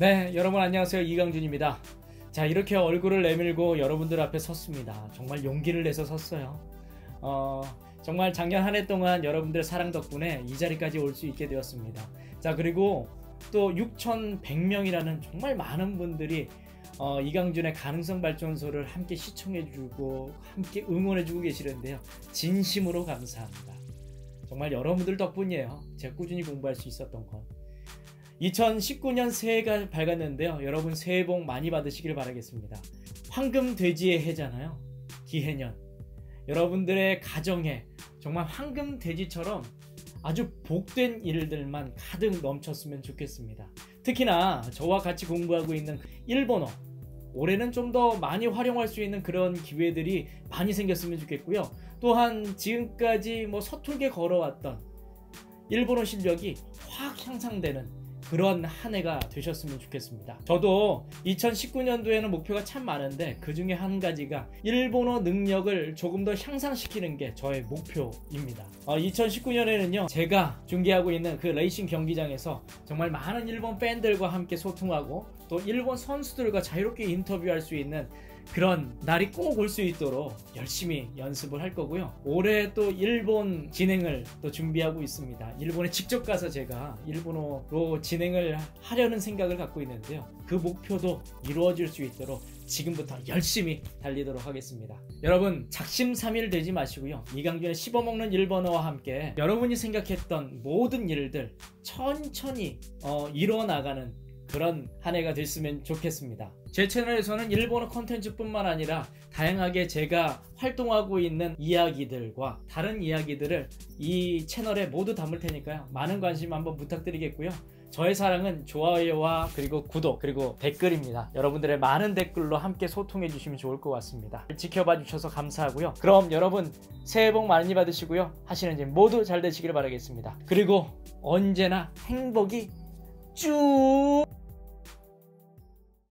네, 여러분 안녕하세요. 이강준입니다. 자, 이렇게 얼굴을 내밀고 여러분들 앞에 섰습니다. 정말 용기를 내서 섰어요. 어, 정말 작년 한 해 동안 여러분들 사랑 덕분에 이 자리까지 올 수 있게 되었습니다. 자, 그리고 또 6,100명이라는 정말 많은 분들이 어, 이강준의 가능성 발전소를 함께 시청해주고 함께 응원해주고 계시는데요. 진심으로 감사합니다. 정말 여러분들 덕분이에요. 제가 꾸준히 공부할 수 있었던 건. 2019년 새해가 밝았는데요. 여러분 새해 복 많이 받으시길 바라겠습니다. 황금 돼지의 해잖아요. 기해년. 여러분들의 가정에 정말 황금 돼지처럼 아주 복된 일들만 가득 넘쳤으면 좋겠습니다. 특히나 저와 같이 공부하고 있는 일본어. 올해는 좀 더 많이 활용할 수 있는 그런 기회들이 많이 생겼으면 좋겠고요. 또한 지금까지 뭐 서툴게 걸어왔던 일본어 실력이 확 향상되는 그런 한 해가 되셨으면 좋겠습니다. 저도 2019년도에는 목표가 참 많은데 그 중에 한 가지가 일본어 능력을 조금 더 향상시키는 게 저의 목표입니다. 어, 2019년에는요, 제가 중계하고 있는 그 레이싱 경기장에서 정말 많은 일본 팬들과 함께 소통하고 또 일본 선수들과 자유롭게 인터뷰할 수 있는 그런 날이 꼭 올 수 있도록 열심히 연습을 할 거고요. 올해 또 일본 진행을 또 준비하고 있습니다. 일본에 직접 가서 제가 일본어로 진행을 하려는 생각을 갖고 있는데요. 그 목표도 이루어질 수 있도록 지금부터 열심히 달리도록 하겠습니다. 여러분 작심삼일 되지 마시고요. 이강준의 씹어먹는 일본어와 함께 여러분이 생각했던 모든 일들 천천히 어, 이뤄나가는 그런 한 해가 됐으면 좋겠습니다. 제 채널에서는 일본어 컨텐츠뿐만 아니라 다양하게 제가 활동하고 있는 이야기들과 다른 이야기들을 이 채널에 모두 담을 테니까요. 많은 관심 한번 부탁드리겠고요. 저의 사랑은 좋아요와 그리고 구독 그리고 댓글입니다. 여러분들의 많은 댓글로 함께 소통해 주시면 좋을 것 같습니다. 지켜봐 주셔서 감사하고요. 그럼 여러분 새해 복 많이 받으시고요. 하시는 일 모두 잘 되시길 바라겠습니다. 그리고 언제나 행복이 쭉